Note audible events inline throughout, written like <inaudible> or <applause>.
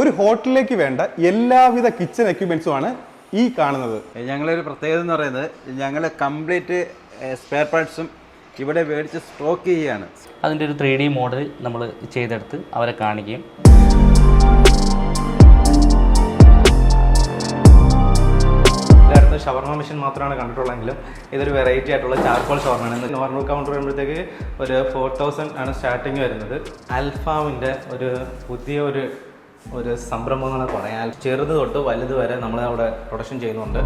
ഒരു ഹോട്ടലിലേക്ക് വേണ്ട എല്ലാവിധ കിച്ചൺ എക്യുപ്മെന്റ്സും ആണ് ഈ കാണുന്നത്. ഞങ്ങളൊരു പ്രത്യേകത എന്ന് പറയുന്നത് ഞങ്ങൾ കംപ്ലീറ്റ് സ്പെയർ പാർട്സും ഇവിടെ മേടിച്ച് സ്റ്റോക്ക് ചെയ്യുകയാണ്. അതിന്റെ ഒരു ത്രീ ഡി മോഡൽ നമ്മൾ ചെയ്തെടുത്ത് അവരെ കാണിക്കുകയും എല്ലായിടത്തും ഷവർമ മെഷീൻ മാത്രമാണ് കണ്ടിട്ടുള്ളതെങ്കിലും ഇതൊരു വെറൈറ്റി ആയിട്ടുള്ള ചാർക്കോൾ ഷവർമയാണ്. നോർമൽ കൗണ്ടർ വരുമ്പോഴത്തേക്ക് ഒരു ഫോർ തൗസൻഡ് ആണ് സ്റ്റാർട്ടിങ് വരുന്നത്. അൽഫാമിന്റെ ഒരു പുതിയ ഒരു ഒരു സംരംഭങ്ങൾ പറയാൻ പറയാം ചെറുത് തൊട്ട് വലുത് വരെ നമ്മൾ അവിടെ പ്രൊഡക്ഷൻ ചെയ്യുന്നുണ്ട്.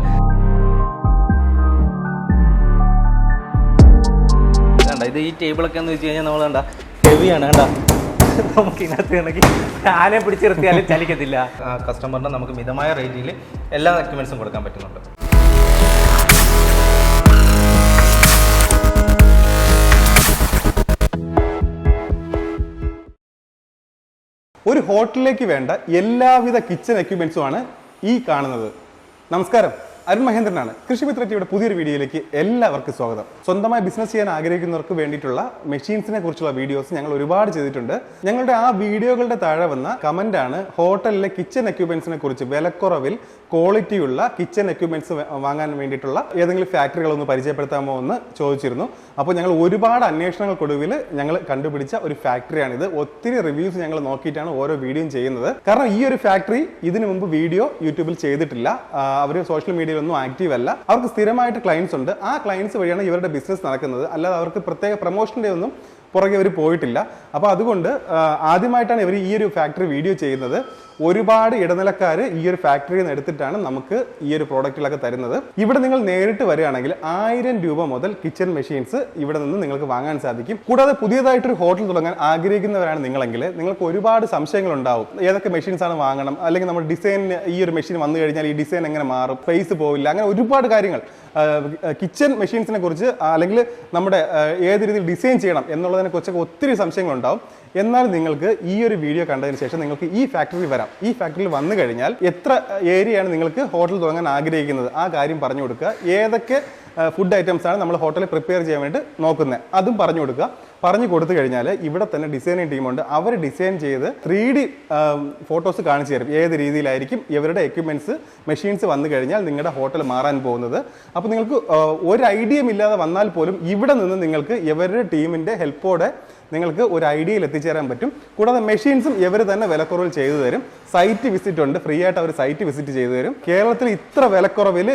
ഇത് ഈ ടേബിളൊക്കെ എന്ന് വെച്ച് കഴിഞ്ഞാൽ നമ്മൾ കണ്ട ഹെവിയാണ് കണ്ട. നമുക്ക് ഇതിനകത്ത് ആണെങ്കിൽ ആനെ പിടിച്ചിരുത്തിയാലും ചലിക്കത്തില്ല. കസ്റ്റമറിന് നമുക്ക് മിതമായ റേറ്റിൽ എല്ലാ ഡോക്യുമെൻസും കൊടുക്കാൻ പറ്റുന്നുണ്ട്. ഒരു ഹോട്ടലിലേക്ക് വേണ്ട എല്ലാവിധ കിച്ചൺ എക്യുപ്മെൻസുമാണ് ഈ കാണുന്നത്. നമസ്കാരം. അരുൺ മഹേന്ദ്രനാണ്. കൃഷി ടിവിയുടെ പുതിയൊരു വീഡിയോയിലേക്ക് എല്ലാവർക്കും സ്വാഗതം. സ്വന്തമായി ബിസിനസ് ചെയ്യാൻ ആഗ്രഹിക്കുന്നവർക്ക് വേണ്ടിയിട്ടുള്ള മെഷീൻസിനെ കുറിച്ചുള്ള വീഡിയോസ് ഞങ്ങൾ ഒരുപാട് ചെയ്തിട്ടുണ്ട്. ഞങ്ങളുടെ ആ വീഡിയോകളുടെ താഴെ വന്ന കമന്റ് ആണ് ഹോട്ടലിലെ കിച്ചൺ എക്യുപ്മെന്റ്സിനെ കുറിച്ച് വിലക്കുറവിൽ ക്വാളിറ്റിയുള്ള കിച്ചൺ എക്യുപ്മെന്റ്സ് വാങ്ങാൻ വേണ്ടിയിട്ടുള്ള ഏതെങ്കിലും ഫാക്ടറികളൊന്ന് പരിചയപ്പെടുത്താമോ എന്ന് ചോദിച്ചിരുന്നു. അപ്പോൾ ഞങ്ങൾ ഒരുപാട് അന്വേഷണങ്ങൾക്കൊടുവിൽ ഞങ്ങൾ കണ്ടുപിടിച്ച ഒരു ഫാക്ടറിയാണിത് ഒത്തിരി റിവ്യൂസ് ഞങ്ങൾ നോക്കിയിട്ടാണ് ഓരോ വീഡിയോയും ചെയ്യുന്നത്. കാരണം ഈ ഒരു ഫാക്ടറി ഇതിനു മുമ്പ് വീഡിയോ യൂട്യൂബിൽ ചെയ്തിട്ടില്ല. അവർ സോഷ്യൽ മീഡിയയിലൊന്നും ആക്റ്റീവ് അല്ല. അവർക്ക് സ്ഥിരമായിട്ട് ക്ലയൻസ് ഉണ്ട്. ആ ക്ലയൻസ് വഴിയാണ് ഇവരുടെ ബിസിനസ് നടക്കുന്നത്. അല്ലാതെ അവർക്ക് പ്രത്യേക പ്രൊമോഷന്റെ ഒന്നും പുറകെ അവർ പോയിട്ടില്ല. അപ്പോൾ അതുകൊണ്ട് ആദ്യമായിട്ടാണ് ഇവർ ഈ ഒരു ഫാക്ടറി വീഡിയോ ചെയ്യുന്നത്. ഒരുപാട് ഇടനിലക്കാർ ഈ ഒരു ഫാക്ടറിയിൽ നിന്ന് എടുത്തിട്ടാണ് നമുക്ക് ഈ ഒരു പ്രോഡക്റ്റുകളൊക്കെ തരുന്നത്. ഇവിടെ നിങ്ങൾ നേരിട്ട് വരികയാണെങ്കിൽ ആയിരം രൂപ മുതൽ കിച്ചൺ മെഷീൻസ് ഇവിടെ നിന്ന് നിങ്ങൾക്ക് വാങ്ങാൻ സാധിക്കും. കൂടാതെ പുതിയതായിട്ടൊരു ഹോട്ടൽ തുടങ്ങാൻ ആഗ്രഹിക്കുന്നവരാണ് നിങ്ങളെങ്കിൽ നിങ്ങൾക്ക് ഒരുപാട് സംശയങ്ങൾ ഉണ്ടാവും ഏതൊക്കെ മെഷീൻസ് ആണ് വാങ്ങണം? അല്ലെങ്കിൽ നമ്മുടെ ഡിസൈൻ ഈ ഒരു മെഷീൻ വന്നു കഴിഞ്ഞാൽ ഈ ഡിസൈൻ എങ്ങനെ മാറും? ഫേസ് പോവില്ല. അങ്ങനെ ഒരുപാട് കാര്യങ്ങൾ. കിച്ചൺ മെഷീൻസിനെ കുറിച്ച് അല്ലെങ്കിൽ നമ്മുടെ ഏത് രീതിയിൽ ഡിസൈൻ ചെയ്യണം എന്നുള്ളതിനെ കുറിച്ചൊക്കെ ഒത്തിരി സംശയങ്ങളുണ്ടാവും. എന്നാൽ നിങ്ങൾക്ക് ഈ ഒരു വീഡിയോ കണ്ടതിന് ശേഷം നിങ്ങൾക്ക് ഈ ഫാക്ടറിയിൽ വരാം. ഈ ഫാക്ടറിയിൽ വന്നു കഴിഞ്ഞാൽ എത്ര ഏരിയയാണ് നിങ്ങൾക്ക് ഹോട്ടൽ തുടങ്ങാൻ ആഗ്രഹിക്കുന്നത്? ആ കാര്യം പറഞ്ഞു കൊടുക്കുക. ഏതൊക്കെ ഫുഡ് ഐറ്റംസ് ആണ് നമ്മൾ ഹോട്ടലിൽ പ്രിപ്പയർ ചെയ്യാൻ വേണ്ടി നോക്കുന്നത്? അതും പറഞ്ഞു കൊടുക്കുക. പറഞ്ഞു കൊടുത്തു കഴിഞ്ഞാൽ ഇവിടെ തന്നെ ഡിസൈനിങ് ടീമുണ്ട്. അവർ ഡിസൈൻ ചെയ്ത് ത്രീ ഡി ഫോട്ടോസ് കാണിച്ചു തരും. ഏത് രീതിയിലായിരിക്കും ഇവരുടെ എക്യുപ്മെന്റ്സ് മെഷീൻസ് വന്നു കഴിഞ്ഞാൽ നിങ്ങളുടെ ഹോട്ടൽ മാറാൻ പോകുന്നത്. അപ്പോൾ നിങ്ങൾക്ക് ഒരു ഐഡിയയും ഇല്ലാതെ വന്നാൽ പോലും ഇവിടെ നിന്ന് നിങ്ങൾക്ക് ഇവരുടെ ടീമിന്റെ ഹെൽപ്പോടെ നിങ്ങൾക്ക് ഒരു ഐഡിയയിൽ എത്തിച്ചേരാൻ പറ്റും. കൂടാതെ മെഷീൻസും ഇവർ തന്നെ വിലക്കുറവിൽ ചെയ്തു തരും. സൈറ്റ് വിസിറ്റ് ഉണ്ട്. ഫ്രീ ആയിട്ട് അവർ സൈറ്റ് വിസിറ്റ് ചെയ്തു തരും. കേരളത്തിൽ ഇത്ര വിലക്കുറവിൽ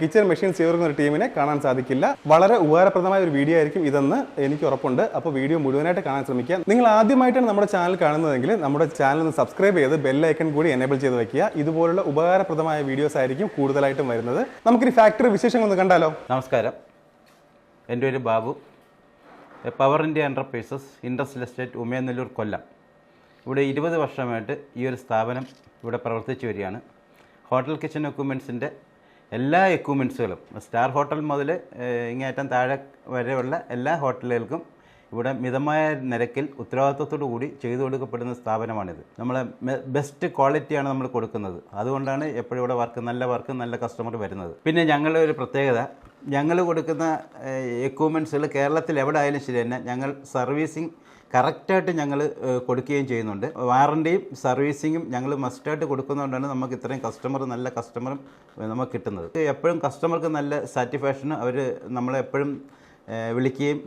കിച്ചൺ മെഷീൻസ് ചേർക്കുന്ന ഒരു ടീമിനെ കാണാൻ സാധിക്കില്ല. വളരെ ഉപകാരപ്രദമായ ഒരു വീഡിയോ ആയിരിക്കും ഇതെന്ന് എനിക്ക് ഉറപ്പുണ്ട്. അപ്പോൾ വീഡിയോ മുഴുവനായിട്ട് കാണാൻ ശ്രമിക്കുക. നിങ്ങൾ ആദ്യമായിട്ടാണ് നമ്മുടെ ചാനൽ കാണുന്നതെങ്കിൽ നമ്മുടെ ചാനൽ ഒന്ന് സബ്സ്ക്രൈബ് ചെയ്ത് ബെല്ലൈക്കൺ കൂടി എനേബിൾ ചെയ്ത് വെക്കുക. ഇതുപോലുള്ള ഉപകാരപ്രദമായ വീഡിയോസ് ആയിരിക്കും കൂടുതലായിട്ടും വരുന്നത്. നമുക്കൊരു ഫാക്ടറി വിശേഷങ്ങൾ ഒന്ന് കണ്ടാലോ? നമസ്കാരം. എന്റെ പേര് Babu. Power India Enterprises industrial estate Umayanallur Kollam. ഇവിടെ ഇരുപത് വർഷമായിട്ട് ഈ ഒരു സ്ഥാപനം ഇവിടെ പ്രവർത്തിച്ചു വരികയാണ്. ഹോട്ടൽ കിച്ചൺ എക്യുപ്മെൻസിന്റെ എല്ലാ എക്യുപ്മെൻസുകളും സ്റ്റാർ ഹോട്ടൽ മുതൽ ഇങ്ങേറ്റം താഴെ വരെയുള്ള എല്ലാ ഹോട്ടലുകൾക്കും ഇവിടെ മിതമായ നിരക്കിൽ ഉത്തരവാദിത്വത്തോടു കൂടി ചെയ്തു കൊടുക്കപ്പെടുന്ന സ്ഥാപനമാണിത്. നമ്മൾ ബെസ്റ്റ് ക്വാളിറ്റിയാണ് നമ്മൾ കൊടുക്കുന്നത്. അതുകൊണ്ടാണ് എപ്പോഴും ഇവിടെ വർക്ക് നല്ല വർക്ക് നല്ല കസ്റ്റമർ വരുന്നത്. പിന്നെ ഞങ്ങളുടെ ഒരു പ്രത്യേകത ഞങ്ങൾ കൊടുക്കുന്ന എക്യൂപ്മെന്റ്സുകൾ കേരളത്തിൽ എവിടെ ആയാലും ശരി തന്നെ ഞങ്ങൾ സർവീസിങ് കറക്റ്റായിട്ട് ഞങ്ങൾ കൊടുക്കുകയും ചെയ്യുന്നുണ്ട്. വാറണ്ടിയും സർവീസിങ്ങും ഞങ്ങൾ മസ്റ്റായിട്ട് കൊടുക്കുന്നതുകൊണ്ടാണ് നമുക്ക് ഇത്രയും കസ്റ്റമർ നല്ല കസ്റ്റമറും നമുക്ക് കിട്ടുന്നത്. എപ്പോഴും കസ്റ്റമർക്ക് നല്ല സാറ്റിസ്ഫാക്ഷനും അവർ നമ്മളെപ്പോഴും വിളിക്കുകയും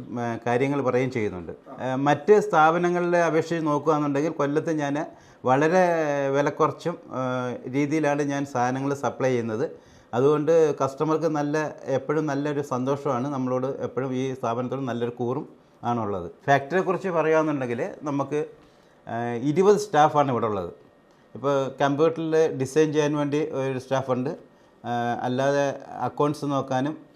കാര്യങ്ങൾ പറയുകയും ചെയ്യുന്നുണ്ട്. മറ്റ് സ്ഥാപനങ്ങളിലെ അപേക്ഷിച്ച് നോക്കുകയാണെന്നുണ്ടെങ്കിൽ കൊല്ലത്ത് ഞാൻ വളരെ വിലക്കുറച്ചും രീതിയിലാണ് ഞാൻ സാധനങ്ങൾ സപ്ലൈ ചെയ്യുന്നത്. അതുകൊണ്ട് കസ്റ്റമർക്ക് നല്ല എപ്പോഴും നല്ലൊരു സന്തോഷമാണ്. നമ്മളോട് എപ്പോഴും ഈ സ്ഥാപനത്തോട് നല്ലൊരു കൂറും ആണുള്ളത്. ഫാക്ടറിയെക്കുറിച്ച് പറയുകയാണെന്നുണ്ടെങ്കിൽ നമുക്ക് ഇരുപത് സ്റ്റാഫാണ് ഇവിടെ ഉള്ളത് ഇപ്പോൾ കമ്പ്യൂട്ടറിൽ ഡിസൈൻ ചെയ്യാൻ വേണ്ടി ഒരു സ്റ്റാഫുണ്ട്. അല്ലാതെ അക്കൗണ്ട്സ് നോക്കാനും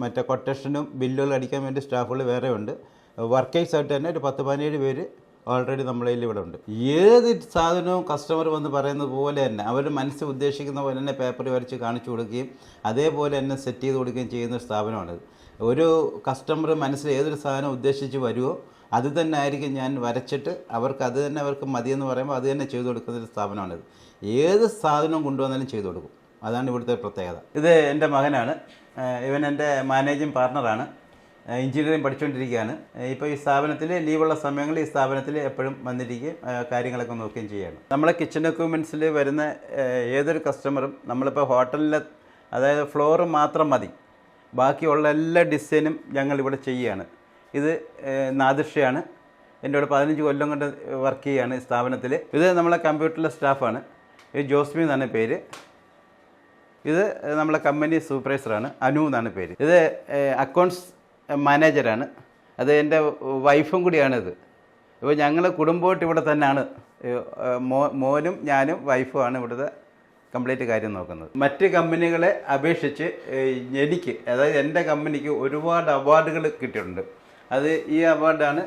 മറ്റേ കൊട്ടേഷനും ബില്ലുകൾ അടിക്കാൻ വേണ്ടി സ്റ്റാഫുകൾ വേറെ ഉണ്ട്. വർക്കേഴ്സ് ആയിട്ട് തന്നെ ഒരു പത്ത് പതിനേഴ് പേര് ഓൾറെഡി നമ്മളെ ഇവിടെ ഉണ്ട്. ഏത് സാധനവും കസ്റ്റമർ വന്ന് പറയുന്നത് പോലെ തന്നെ അവർ മനസ്സിൽ ഉദ്ദേശിക്കുന്ന പോലെ തന്നെ പേപ്പർ വരച്ച് കാണിച്ചു കൊടുക്കുകയും അതേപോലെ തന്നെ സെറ്റ് ചെയ്ത് കൊടുക്കുകയും ചെയ്യുന്ന ഒരു സ്ഥാപനമാണിത്. ഒരു കസ്റ്റമർ മനസ്സിൽ ഏതൊരു സാധനം ഉദ്ദേശിച്ച് വരുമോ അത് തന്നെ ആയിരിക്കും ഞാൻ വരച്ചിട്ട് അവർക്ക് അത് തന്നെ അവർക്ക് മതിയെന്ന് പറയുമ്പോൾ അത് തന്നെ ചെയ്തു കൊടുക്കുന്ന ഒരു സ്ഥാപനമാണിത്. ഏത് സാധനവും കൊണ്ടുവന്നാലും ചെയ്തു കൊടുക്കും. അതാണ് ഇവിടുത്തെ പ്രത്യേകത. ഇത് എന്റെ മകനാണ്. ഇവൻ എന്റെ മാനേജിങ് പാർട്ണറാണ്. എഞ്ചിനീയറിംഗ് പഠിച്ചുകൊണ്ടിരിക്കുകയാണ് ഇപ്പോൾ ഈ സ്ഥാപനത്തിൽ ലീവുള്ള സമയങ്ങളിൽ ഈ സ്ഥാപനത്തിൽ എപ്പോഴും വന്നിരിക്കുകയും കാര്യങ്ങളൊക്കെ നോക്കുകയും ചെയ്യുകയാണ്. നമ്മളെ കിച്ചൺ എക്യുപ്മെന്റ്സിൽ വരുന്ന ഏതൊരു കസ്റ്റമറും നമ്മളിപ്പോൾ ഹോട്ടലിലെ അതായത് ഫ്ലോർ മാത്രം മതി. ബാക്കിയുള്ള എല്ലാ ഡിസൈനും ഞങ്ങളിവിടെ ചെയ്യുകയാണ്. ഇത് നാദിർഷയാണ് എന്റെ ഇവിടെ പതിനഞ്ച് കൊല്ലം കൊണ്ട് വർക്ക് ചെയ്യുകയാണ് സ്ഥാപനത്തിൽ ഇത് നമ്മളെ കമ്പ്യൂട്ടറിലെ സ്റ്റാഫാണ് ജോസ്മി എന്നാണ് പേര്. ഇത് നമ്മളെ കമ്പനി സൂപ്പർവൈസറാണ്. അനു എന്നാണ് പേര്. ഇത് അക്കൗണ്ട്സ് മാനേജറാണ് അത് എന്റെ വൈഫും കൂടിയാണിത്. ഇപ്പോൾ ഞങ്ങൾ കുടുംബമായിട്ട് ഇവിടെ തന്നെയാണ്. മോ മോനും ഞാനും വൈഫുമാണ് ഇവിടുത്തെ കംപ്ലീറ്റ് കാര്യം നോക്കുന്നത്. മറ്റ് കമ്പനികളെ അപേക്ഷിച്ച് എനിക്ക് അതായത് എന്റെ കമ്പനിക്ക് ഒരുപാട് അവാർഡുകൾ കിട്ടിയിട്ടുണ്ട്. അത് ഈ അവാർഡാണ്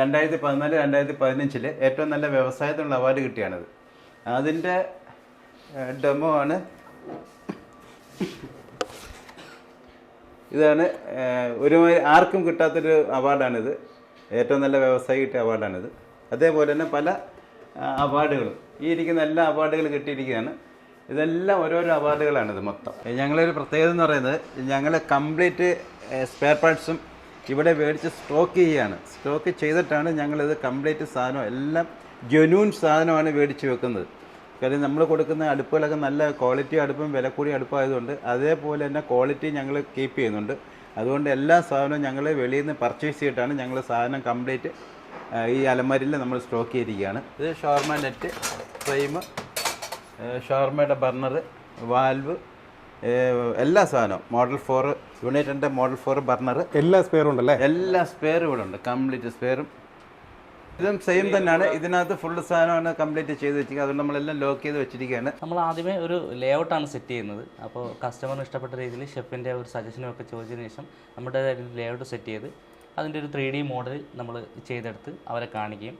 രണ്ടായിരത്തി പതിനാല് രണ്ടായിരത്തി പതിനഞ്ചിൽ ഏറ്റവും നല്ല വ്യവസായത്തിനുള്ള അവാർഡ് കിട്ടിയാണത്. അതിന്റെ ഡെമോ ആണ്. ഇതാണ് ഒരുമാതിരി ഒരു ആർക്കും കിട്ടാത്തൊരു അവാർഡാണിത്. ഏറ്റവും നല്ല വ്യവസായി കിട്ടിയ അവാർഡാണിത്. അതേപോലെ തന്നെ പല അവാർഡുകളും. ഈ ഇരിക്കുന്ന എല്ലാ അവാർഡുകളും കിട്ടിയിരിക്കുകയാണ്. ഇതെല്ലാം ഓരോരോ അവാർഡുകളാണിത് മൊത്തം. ഞങ്ങളൊരു പ്രത്യേകത എന്ന് പറയുന്നത് ഞങ്ങൾ കംപ്ലീറ്റ് സ്പെയർ പാർട്സും ഇവിടെ മേടിച്ച് സ്റ്റോക്ക് ചെയ്യുകയാണ്. സ്റ്റോക്ക് ചെയ്തിട്ടാണ് ഞങ്ങളിത് കംപ്ലീറ്റ് സാധനം എല്ലാം ജെന്യൂൻ സാധനമാണ് മേടിച്ച് വെക്കുന്നത്. കാര്യം നമ്മൾ കൊടുക്കുന്ന അടുപ്പുകളൊക്കെ നല്ല ക്വാളിറ്റി അടുപ്പും വില കൂടിയ അടുപ്പായതുകൊണ്ട് അതേപോലെ തന്നെ ക്വാളിറ്റി ഞങ്ങൾ കീപ്പ് ചെയ്യുന്നുണ്ട്. അതുകൊണ്ട് എല്ലാ സാധനവും ഞങ്ങൾ വെളിയിൽ നിന്ന് പർച്ചേസ് ചെയ്തിട്ടാണ് ഞങ്ങൾ സാധനം കംപ്ലീറ്റ് ഈ അലമാരിയിൽ നമ്മൾ സ്റ്റോക്ക് ചെയ്തിരിക്കുകയാണ്. ഇത് ഷോർമ നെറ്റ് ഫ്രെയിം ഷോർമയുടെ ബർണർ വാൽവ് എല്ലാ സാധനവും. മോഡൽ ഫോർ യൂണിറ്റിന്റെ മോഡൽ ഫോർ ബർണർ എല്ലാ സ്പെയറും ഉണ്ടല്ലേ? എല്ലാ സ്പെയറും ഇവിടെ ഉണ്ട്. കംപ്ലീറ്റ് സ്പെയറും ഇതും സെയിം തന്നെയാണ്. ഇതിനകത്ത് ഫുൾ സാധനമാണ് കംപ്ലീറ്റ് ചെയ്ത് വെച്ചിരിക്കുന്നത്. അതുകൊണ്ട് നമ്മളെല്ലാം ലോക്ക് ചെയ്ത് വെച്ചിരിക്കുകയാണ്. നമ്മൾ ആദ്യമേ ഒരു ലേഔട്ടാണ് സെറ്റ് ചെയ്യുന്നത്. അപ്പോൾ കസ്റ്റമറിന് ഇഷ്ടപ്പെട്ട രീതിയിൽ ഷെഫിന്റെ ഒരു സജഷനും ഒക്കെ ചോദിച്ചതിന് ശേഷം നമ്മുടെ ലേഔട്ട് സെറ്റ് ചെയ്ത് അതിന്റെ ഒരു ത്രീ ഡി മോഡൽ നമ്മൾ ചെയ്തെടുത്ത് അവരെ കാണിക്കുകയും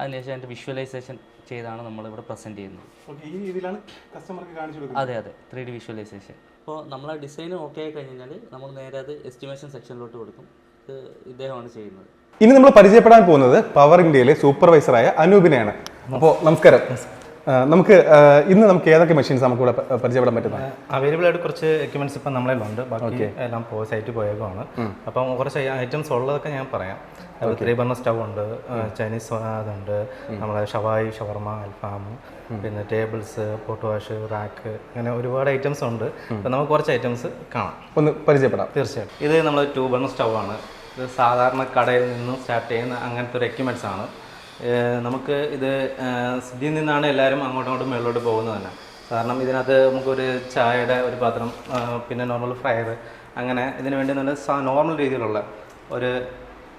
അതിനുശേഷം അതിന്റെ വിഷ്വലൈസേഷൻ ചെയ്താണ് നമ്മൾ ഇവിടെ പ്രസന്റ് ചെയ്യുന്നത് ഈ രീതിയിലാണ് കസ്റ്റമർക്ക് കാണിച്ചു കൊടുക്കുന്നത്. അതെ അതെ. ത്രീ ഡി വിഷ്വലൈസേഷൻ അപ്പോൾ നമ്മളെ ഡിസൈൻ ഓക്കെ ആയി കഴിഞ്ഞാൽ നമ്മൾ നേരെ അത് എസ്റ്റിമേഷൻ സെക്ഷനിലോട്ട് കൊടുക്കും. ഇത് ഇദ്ദേഹമാണ് ചെയ്യുന്നത്. ഇനി നമ്മൾ പരിചയപ്പെടാൻ പോകുന്നത് പവർ ഇന്ത്യയിലെ സൂപ്പർവൈസറായ അനൂപിനെയാണ്. അപ്പോൾ നമസ്കാരം. നമുക്ക് ഇന്ന് നമുക്ക് ഏതൊക്കെ മെഷീൻസ് നമുക്ക് ഇവിടെ പരിചയപ്പെടാൻ പറ്റുന്നത്? അവൈലബിൾ ആയിട്ട് കുറച്ച് എക്യുപ്മെന്റ്സ് ഇപ്പം നമ്മളതിലുണ്ട് ബാക്കി എല്ലാം പോയി സൈറ്റിൽ പോയേക്കുമാണ് അപ്പം കുറച്ച് ഐറ്റംസ് ഉള്ളതൊക്കെ ഞാൻ പറയാം. ത്രീ ബർണർ സ്റ്റവ് ഉണ്ട് ചൈനീസ് അതുണ്ട്. നമ്മളെ ഷവായി ഷവർമ അൽഫാം പിന്നെ ടേബിൾസ് പോട്ട് വാഷ് റാക്ക് അങ്ങനെ ഒരുപാട് ഐറ്റംസ് ഉണ്ട്. അപ്പം നമുക്ക് കുറച്ച് ഐറ്റംസ് കാണാം. ഒന്ന് പരിചയപ്പെടാം. തീർച്ചയായിട്ടും. ഇത് നമ്മൾ ടൂ ബർണർ സ്റ്റവ് ആണ്. ഇത് സാധാരണ കടയിൽ നിന്നും സ്റ്റാർട്ട് ചെയ്യുന്ന അങ്ങനത്തെ ഒരു എക്യുപ്മെന്റ്സ് ആണ്. നമുക്ക് ഇത് സിദ്ധിയിൽ നിന്നാണ് എല്ലാവരും അങ്ങോട്ടും ഇങ്ങോട്ടും മുകളിലോട്ട് പോകുന്നത് തന്നെ. കാരണം ഇതിനകത്ത് നമുക്കൊരു ചായയുടെ ഒരു പാത്രം പിന്നെ നോർമൽ ഫ്രയർ അങ്ങനെ ഇതിന് വേണ്ടി നല്ല നോർമൽ രീതിയിലുള്ള ഒരു